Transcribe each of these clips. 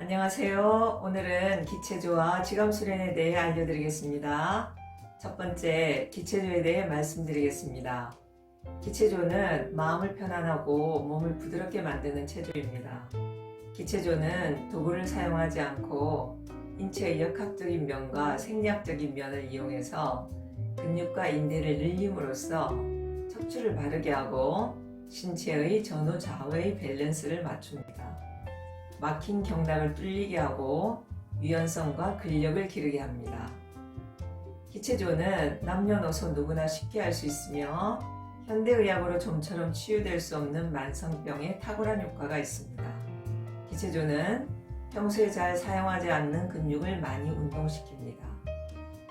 안녕하세요. 오늘은 기체조와 지감 수련에 대해 알려드리겠습니다. 첫 번째, 기체조에 대해 말씀드리겠습니다. 기체조는 마음을 편안하고 몸을 부드럽게 만드는 체조입니다. 기체조는 도구를 사용하지 않고 인체의 역학적인 면과 생리학적인 면을 이용해서 근육과 인대를 늘림으로써 척추를 바르게 하고 신체의 전후 좌우의 밸런스를 맞춥니다. 막힌 경락을 뚫리게 하고 유연성과 근력을 기르게 합니다. 기체조는 남녀노소 누구나 쉽게 할 수 있으며 현대의학으로 좀처럼 치유될 수 없는 만성병에 탁월한 효과가 있습니다. 기체조는 평소에 잘 사용하지 않는 근육을 많이 운동시킵니다.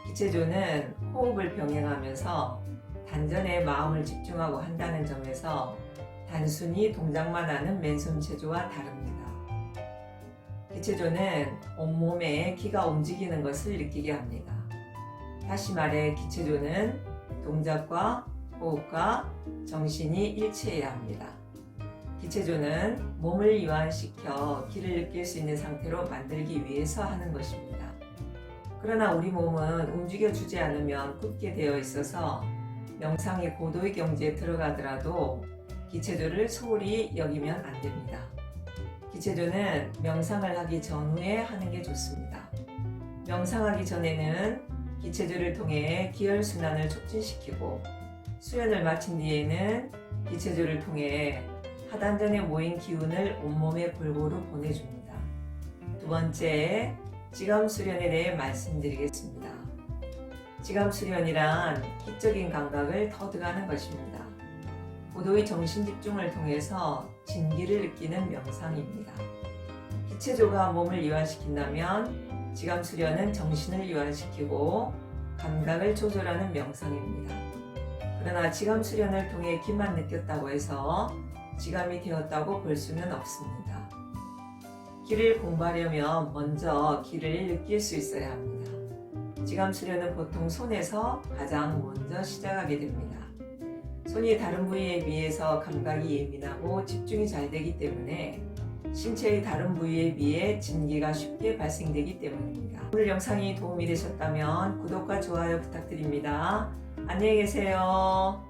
기체조는 호흡을 병행하면서 단전에 마음을 집중하고 한다는 점에서 단순히 동작만 하는 맨손 체조와 다릅니다. 기체조는 온몸에 기가 움직이는 것을 느끼게 합니다. 다시 말해 기체조는 동작과 호흡과 정신이 일치해야 합니다. 기체조는 몸을 이완시켜 기를 느낄 수 있는 상태로 만들기 위해서 하는 것입니다. 그러나 우리 몸은 움직여주지 않으면 굳게 되어 있어서 명상의 고도의 경지에 들어가더라도 기체조를 소홀히 여기면 안 됩니다. 기체조는 명상을 하기 전후에 하는 게 좋습니다. 명상하기 전에는 기체조를 통해 기혈순환을 촉진시키고 수련을 마친 뒤에는 기체조를 통해 하단전에 모인 기운을 온몸에 골고루 보내줍니다. 두 번째, 지감 수련에 대해 말씀드리겠습니다. 지감 수련이란 기적인 감각을 터득하는 것입니다. 고도의 정신 집중을 통해서 진기를 느끼는 명상입니다. 기체조가 몸을 이완시킨다면 지감 수련은 정신을 이완시키고 감각을 조절하는 명상입니다. 그러나 지감 수련을 통해 기만 느꼈다고 해서 지감이 되었다고 볼 수는 없습니다. 기를 공부하려면 먼저 기를 느낄 수 있어야 합니다. 지감 수련은 보통 손에서 가장 먼저 시작하게 됩니다. 손이 다른 부위에 비해서 감각이 예민하고 집중이 잘 되기 때문에 신체의 다른 부위에 비해 진기가 쉽게 발생되기 때문입니다. 오늘 영상이 도움이 되셨다면 구독과 좋아요 부탁드립니다. 안녕히 계세요.